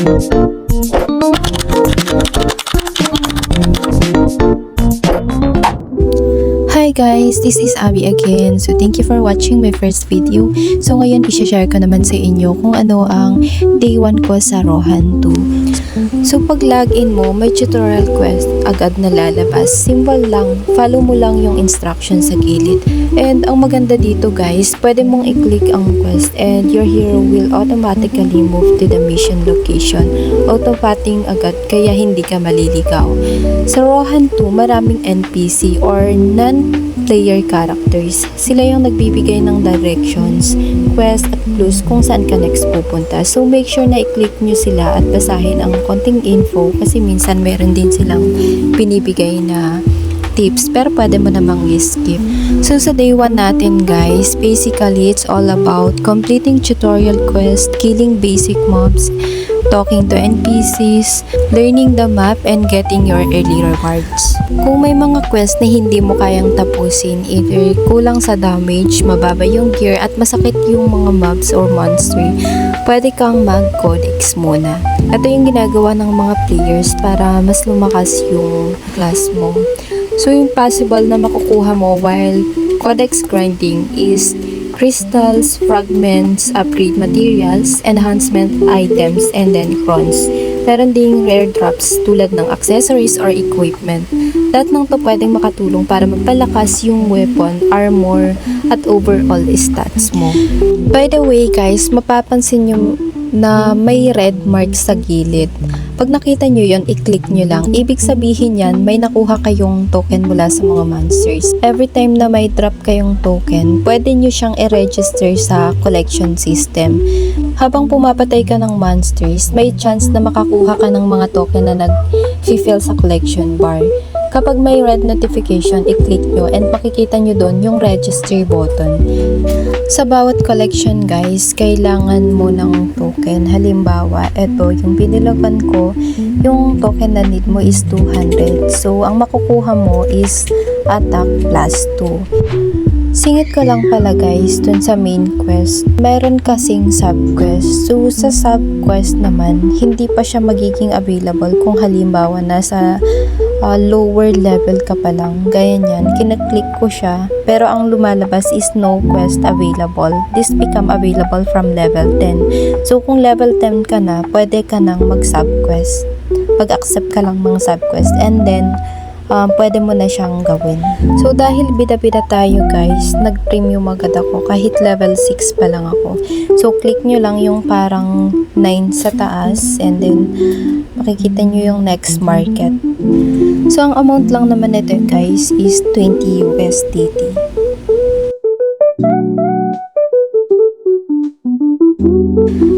Hi guys, this is Abby again. So thank you for watching my first video. So ngayon i-share ko naman sa inyo kung ano ang day 1 ko sa Rohan 2. So pag login mo, may tutorial quest agad na lalabas. Simple lang, follow mo lang yung instruction sa gilid. And ang maganda dito guys, pwede mong i-click ang quest and your hero will automatically move to the mission location. Autopating agad kaya hindi ka maliligaw. Sa Rohan 2, maraming NPC or non-player characters. Sila yung nagbibigay ng directions, quest at clues kung saan ka next pupunta. So make sure na i-click nyo sila at basahin ang konting info kasi minsan meron din silang binibigay na tips pero pwede mo namang i-skip. So sa day 1 natin guys, basically it's all about completing tutorial quest, killing basic mobs, talking to NPCs, learning the map, and getting your early rewards. Kung may mga quest na hindi mo kayang tapusin, either kulang sa damage, mababa yung gear, at masakit yung mga mobs or monster, pwede kang mag-codex muna. Ito yung ginagawa ng mga players para mas lumakas yung class mo. So yung possible na makukuha mo while codex grinding is crystals, fragments, upgrade materials, enhancement items, and then crons. Meron ding rare drops tulad ng accessories or equipment. Lahat ng to pwedeng makatulong para magpalakas yung weapon, armor, at overall stats mo. By the way guys, mapapansin nyo na may red mark sa gilid. Pag nakita nyo yon i-click nyo lang. Ibig sabihin yan, may nakuha kayong token mula sa mga monsters. Every time na may drop kayong token, pwede nyo siyang i-register sa collection system. Habang pumapatay ka ng monsters, may chance na makakuha ka ng mga token na nag-fill sa collection bar. Kapag may red notification, i-click nyo and makikita nyo doon yung register button. Sa bawat collection guys, kailangan mo ng token. Halimbawa, eto yung binilogan ko, yung token na need mo is 200. So, ang makukuha mo is attack plus 2. Singit ko lang pala guys dun sa main quest. Meron kasing sub-quest. So sa sub-quest naman, hindi pa siya magiging available kung halimbawa nasa uh, lower level ka pa lang. Gaya niyan, kinaklik ko siya. Pero ang lumalabas is no quest available. This become available from level 10. So kung level 10 ka na, pwede ka nang mag-sub-quest. Pag-accept ka lang ng sub-quest. And then, um, pwede mo na siyang gawin. So, dahil bida-bida tayo guys, nag-premium agad ako kahit level 6 pa lang ako. So, click nyo lang yung parang 9 sa taas and then makikita nyo yung next market. So, ang amount lang naman nito guys is 20 USDT.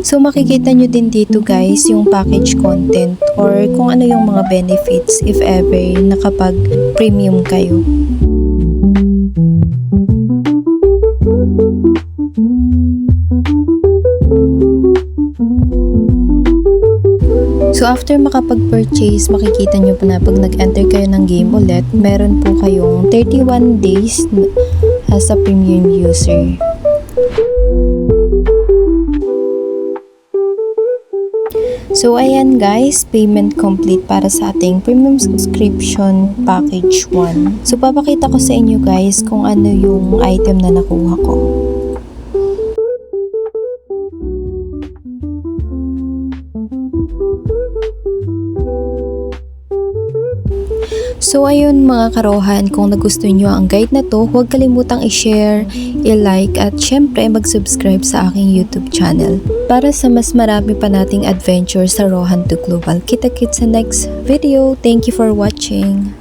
So makikita nyo din dito guys yung package content or kung ano yung mga benefits if ever na kapag premium kayo. So after makapag-purchase, makikita nyo pa na pag nag-enter kayo ng game ulit, meron po kayong 31 days as a premium user. So ayan guys, payment complete para sa ating premium subscription package 1. So papakita ko sa inyo guys kung ano yung item na nakuha ko. So ayun mga karohan, kung nagustuhan nyo ang guide na to, huwag kalimutang i-share, i-like at syempre mag-subscribe sa aking YouTube channel. Para sa mas marami pa nating adventure sa Rohan to Global. Kita-kits sa next video. Thank you for watching.